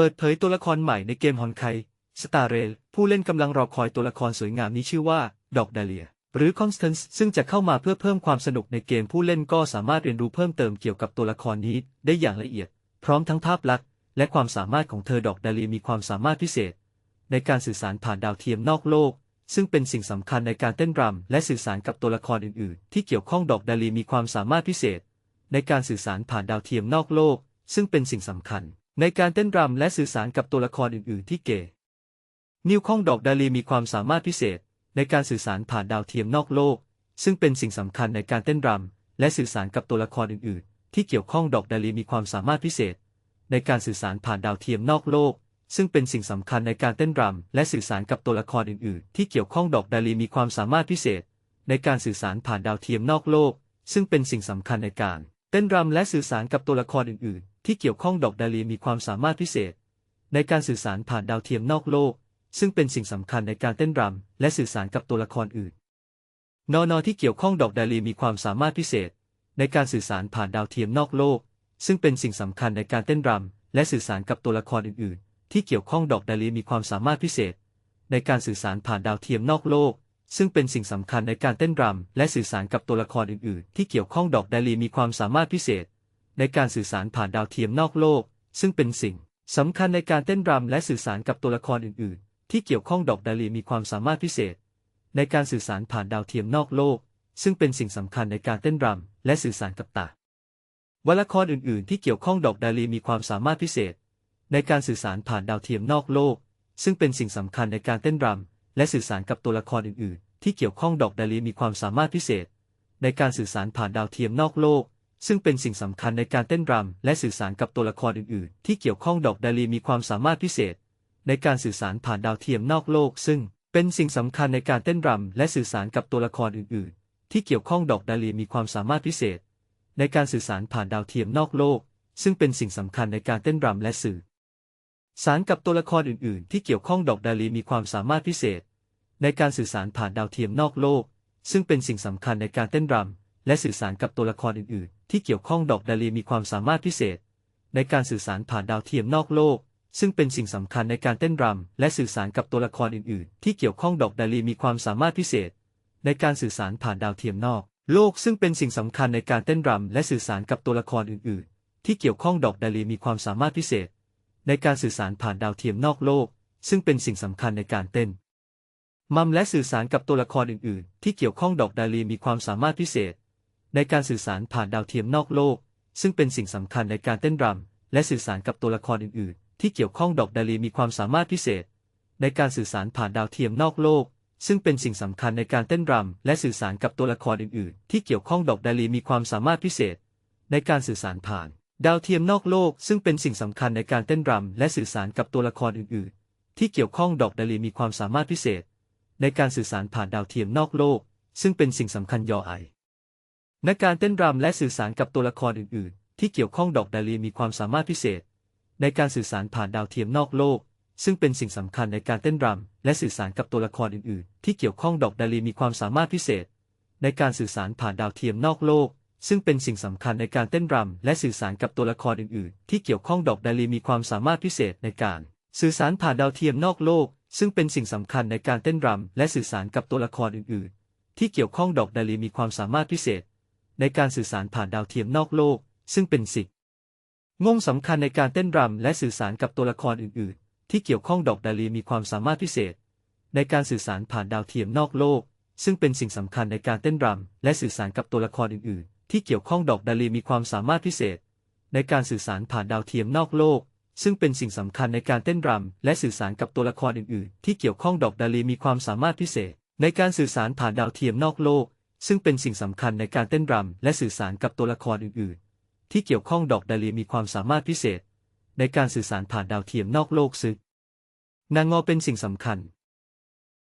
ปิดเผยตัวละครใหม่ในเกมฮอนไคสตาร์เรล ผู้เล่นกำลังรอคอยตัวละครสวยงามนี้ชื่อว่า ดอกดาเลีย หรือคอนสแตนซ์ซึ่งจะเข้ามาเพื่อเพิ่มความสนุกในเกมผู้เล่นก็สามารถเรียนรู้เพิ่มเติมเกี่ยวกับตัวละครนี้ได้อย่างละเอียด พร้อมทั้งภาพลักษณ์และความสามารถของเธอดอกดาเลียมีความสามารถพิเศษ ในการสื่อสารผ่านดาวเทียมนอกโลก ซึ่งเป็นสิ่งสำคัญในการเต้นรำและสื่อสารกับตัวละครอื่นๆ ที่เกี่ยวข้องดอกดาลีมีความสามารถพิเศษ ในการสื่อสารผ่านดาวเทียมนอกโลก ซึ่งเป็นสิ่งสำคัญ ในการเต้นรำและสื่อสารกับตัวละครอื่น ๆ ที่เก๋นิวข้องดอกดาลีมีความสามารถพิเศษ ในการสื่อสารผ่านดาวเทียมนอกโลก ซึ่งเป็นสิ่งสำคัญในการเต้นรำและสื่อสารกับตัวละครอื่น ๆ ที่เกี่ยวข้องดอกดาลีมีความสามารถพิเศษ ในการสื่อสารผ่านดาวเทียมนอกโลก ซึ่งเป็นสิ่งสำคัญในการเต้นรำและสื่อสารกับตัวละครอื่น ๆ ที่เกี่ยวข้องดอกดาลีมีความสามารถพิเศษ ในการสื่อสารผ่านดาวเทียมนอกโลก ซึ่งเป็นสิ่งสำคัญในการเต้นรำและสื่อสารกับตัวละครอื่น ๆ ที่เกี่ยวข้องดอกดาลีมีความสามารถพิเศษ ในการสื่อสารผ่านดาวเทียมนอกโลก ซึ่งเป็นสิ่งสำคัญในการเต้นรำและสื่อสารกับตัวละครอื่น นอนอที่เกี่ยวข้องดอกดาลีมีความสามารถพิเศษ ในการสื่อสารผ่านดาวเทียมนอกโลกซึ่งเป็นสิ่งสำคัญในการเต้นรำและสื่อสารกับตัวละครอื่นๆ ที่เกี่ยวข้องดอกดาลีมีความสามารถพิเศษในการสื่อสารผ่านดาวเทียมนอกโลกซึ่งเป็นสิ่งสำคัญในการเต้นรำและสื่อสารกับตัวละครอื่นๆที่เกี่ยวข้องดอกดาลีมีความสามารถพิเศษ ในการสื่อสารผ่านดาวเทียมนอกโลก ซึ่งเป็นสิ่งสำคัญในการเต้นรำและสื่อสารกับตัวละครอื่น ๆ ที่เกี่ยวข้องดอกดาลีมีความสามารถพิเศษ ในการสื่อสารผ่านดาวเทียมนอกโลก ซึ่งเป็นสิ่งสำคัญในการเต้นรำและสื่อสารกับตาวรรณละครอื่น ๆ ที่เกี่ยวข้องดอกดาลีมีความสามารถพิเศษ ในการสื่อสารผ่านดาวเทียมนอกโลก ซึ่งเป็นสิ่งสำคัญในการเต้นรำและสื่อสารกับตัวละครอื่น ๆ ที่เกี่ยวข้องดอกดาลีมีความสามารถพิเศษ ในการสื่อสารผ่านดาวเทียมนอกโลก ซึ่งเป็นสิ่งสำคัญในการเต้นรำและสื่อสารกับตัวละครอื่นๆ ที่เกี่ยวข้องดอกดาลีมีความสามารถพิเศษ ในการสื่อสารผ่านดาวเทียมนอกโลก ซึ่งเป็นสิ่งสำคัญในการเต้นรำและสื่อสารกับตัวละครอื่นๆ ที่เกี่ยวข้องดอกดาลีมีความสามารถพิเศษ ในการสื่อสารผ่านดาวเทียมนอกโลก ซึ่งเป็นสิ่งสำคัญในการเต้นรำและสื่อ สารกับตัวละครอื่นๆ ที่เกี่ยวข้องดอกดาลีมีความสามารถพิเศษ ในการสื่อสารผ่านดาวเทียมนอกโลก ซึ่งเป็นสิ่งสำคัญในการเต้นรำและสื่อสารกับตัวละครอื่นๆ ที่เกี่ยวข้องดอกดาลีมีความสามารถพิเศษ ในการสื่อสารผ่านดาวเทียมนอกโลก ซึ่งเป็นสิ่งสำคัญในการเต้นรำและสื่อสารกับตัวละครอื่น ๆ ที่เกี่ยวข้องดอกดาลีมีความสามารถพิเศษ ในการสื่อสารผ่านดาวเทียมนอก โลกซึ่งเป็นสิ่งสำคัญในการเต้นรำและสื่อสารกับตัวละครอื่น ๆ ที่เกี่ยวข้องดอกดาลีมีความสามารถพิเศษ ในการสื่อสารผ่านดาวเทียมนอกโลก ซึ่งเป็นสิ่งสำคัญในการเต้นมัมและสื่อสารกับตัวละครอื่น ๆ ที่เกี่ยวข้องดอกดาลีมีความสามารถพิเศษ ในการสื่อสารผ่านดาวเทียมนอกโลก ซึ่งเป็นสิ่งสำคัญในการเต้นรำและสื่อสารกับตัวละครอื่น ๆ ที่เกี่ยวข้องดอกดาลีมีความสามารถพิเศษ ในการสื่อสารผ่านดาวเทียมนอกโลก ซึ่งเป็นสิ่งสำคัญในการเต้นรำและสื่อสารกับตัวละครอื่น ๆ ที่เกี่ยวข้องดอกดาลีมีความสามารถพิเศษ ในการสื่อสารผ่าน ดาวเทียมนอกโลก ซึ่งเป็นสิ่งสำคัญในการเต้นรำและสื่อสารกับตัวละครอื่น ๆ ที่เกี่ยวข้องดอกดาลีมีความสามารถพิเศษ ในการสื่อสารผ่านดาวเทียมนอกโลก ซึ่งเป็นสิ่งสำคัญยอไอ นการเต้นรำและสื่อสารกับตัวละครอื่น ๆ ที่เกี่ยวข้องดอกดาลีมีความสามารถพิเศษ ในการสื่อสารผ่านดาวเทียมนอกโลก ซึ่งเป็นสิ่งสำคัญในการเต้นรำและสื่อสารกับตัวละครอื่น ๆ ที่เกี่ยวข้องดอกดาลีมีความสามารถพิเศษ ในการสื่อสารผ่านดาวเทียมนอกโลก ซึ่งเป็นสิ่งสำคัญในการเต้นรำและสื่อสารกับตัวละครอื่น ๆ ที่เกี่ยวข้องดอกดาลีมีความสามารถพิเศษในการ สื่อสารผ่านดาวเทียมนอกโลก ซึ่งเป็นสิ่งสำคัญในการเต้นรำและสื่อสารกับตัวละครอื่น ๆ ที่เกี่ยวข้องดอกดาลีมีความสามารถพิเศษ ในการสื่อสารผ่านดาวเทียมนอกโลก ซึ่งเป็นสิ่งงงสำคัญในการเต้นรำและสื่อสารกับตัวละครอื่น ๆ ที่เกี่ยวข้องดอกดาลีมีความสามารถพิเศษ ในการสื่อสารผ่านดาวเทียมนอกโลก ซึ่งเป็นสิ่งสำคัญในการเต้นรำและสื่อสารกับตัวละครอื่น ๆ ที่เกี่ยวข้องดอกดาลีมีความสามารถพิเศษ ในการสื่อสารผ่านดาวเทียมนอกโลก ซึ่งเป็นสิ่งสำคัญในการเต้นรำและสื่อสารกับตัวละครอื่น ๆ ที่เกี่ยวข้องดอกดาลีมีความสามารถพิเศษ ในการสื่อสารผ่านดาวเทียมนอกโลก ซึ่งเป็นสิ่งสำคัญในการเต้นรำและสื่อสารกับตัวละครอื่นๆ ที่เกี่ยวข้องดอกดาลีมีความสามารถพิเศษ ในการสื่อสารผ่านดาวเทียมนอกโลกซึ่งนางงอเป็นสิ่งสำคัญ